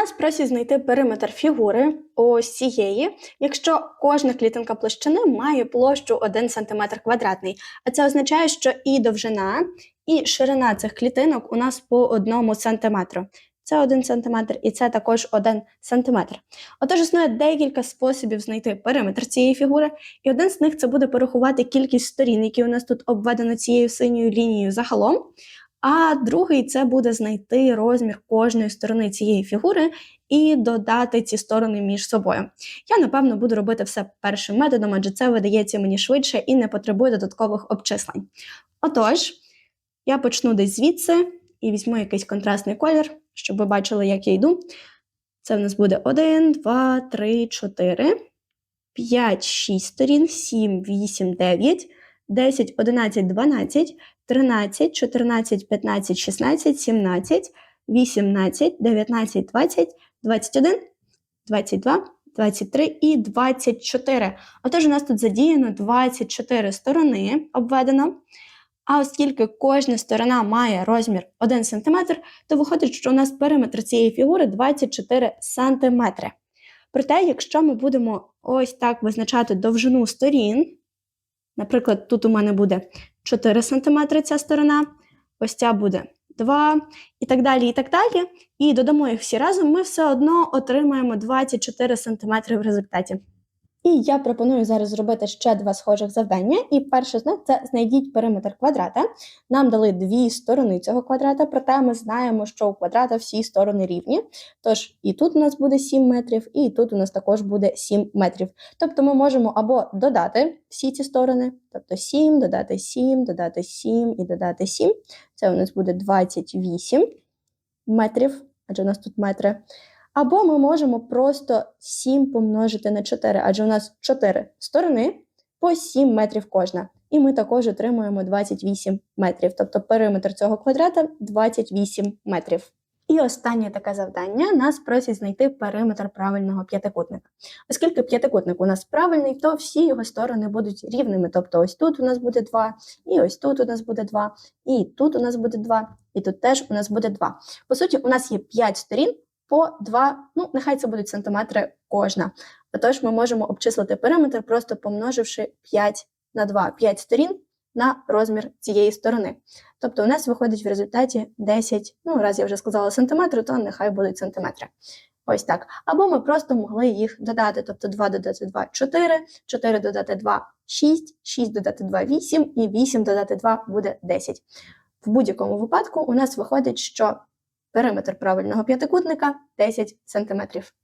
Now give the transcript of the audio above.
Нас просять знайти периметр фігури ось цієї, якщо кожна клітинка площини має площу 1 см квадратний. А це означає, що і довжина, і ширина цих клітинок у нас по 1 см. Це 1 см і це також 1 см. Отож, існує декілька способів знайти периметр цієї фігури, і один з них це буде порахувати кількість сторін, які у нас тут обведено цією синьою лінією загалом. А другий це буде знайти розмір кожної сторони цієї фігури і додати ці сторони між собою. Я, напевно, буду робити все першим методом, адже це видається мені швидше і не потребує додаткових обчислень. Отож, я почну десь звідси і візьму якийсь контрастний колір, щоб ви бачили, як я йду. Це в нас буде 1, 2, 3, 4, 5, 6 сторін, 7, 8, 9, 10, 11, 12, 13, 14, 15, 16, 17, 18, 19, 20, 21, 22, 23 і 24. Отож, у нас тут задіяно 24 сторони обведено. А оскільки кожна сторона має розмір 1 см, то виходить, що у нас периметр цієї фігури 24 см. Проте, якщо ми будемо ось так визначати довжину сторін, наприклад, тут у мене буде 4 см ця сторона, ось ця буде 2 і так далі, і так далі. І додамо їх всі разом, ми все одно отримаємо 24 см в результаті. І я пропоную зараз зробити ще два схожих завдання. І перше з них це знайдіть периметр квадрата. Нам дали дві сторони цього квадрата, проте ми знаємо, що у квадрата всі сторони рівні. Тож і тут у нас буде 7 метрів, і тут у нас також буде 7 метрів. Тобто ми можемо або додати всі ці сторони, тобто 7, додати 7, додати 7 і додати 7. Це у нас буде 28 метрів, адже у нас тут метри. Або ми можемо просто 7 помножити на 4, адже у нас 4 сторони по 7 метрів кожна. І ми також отримуємо 28 метрів. Тобто периметр цього квадрата 28 метрів. І останнє таке завдання нас просять знайти периметр правильного п'ятикутника. Оскільки п'ятикутник у нас правильний, то всі його сторони будуть рівними. Тобто ось тут у нас буде 2, і ось тут у нас буде 2, і тут у нас буде 2, і тут теж у нас буде 2. По суті, у нас є 5 сторін по 2, ну, нехай це будуть сантиметри кожна. Отож, ми можемо обчислити периметр, просто помноживши 5 на 2, 5 сторін на розмір цієї сторони. Тобто у нас виходить в результаті 10, ну, раз я вже сказала сантиметри, то нехай будуть сантиметри. Ось так. Або ми просто могли їх додати. Тобто 2 додати 2 4, 4 додати 2 6, 6 додати 2 8 і 8 додати 2 буде 10. В будь-якому випадку у нас виходить, що периметр правильного п'ятикутника 10 см.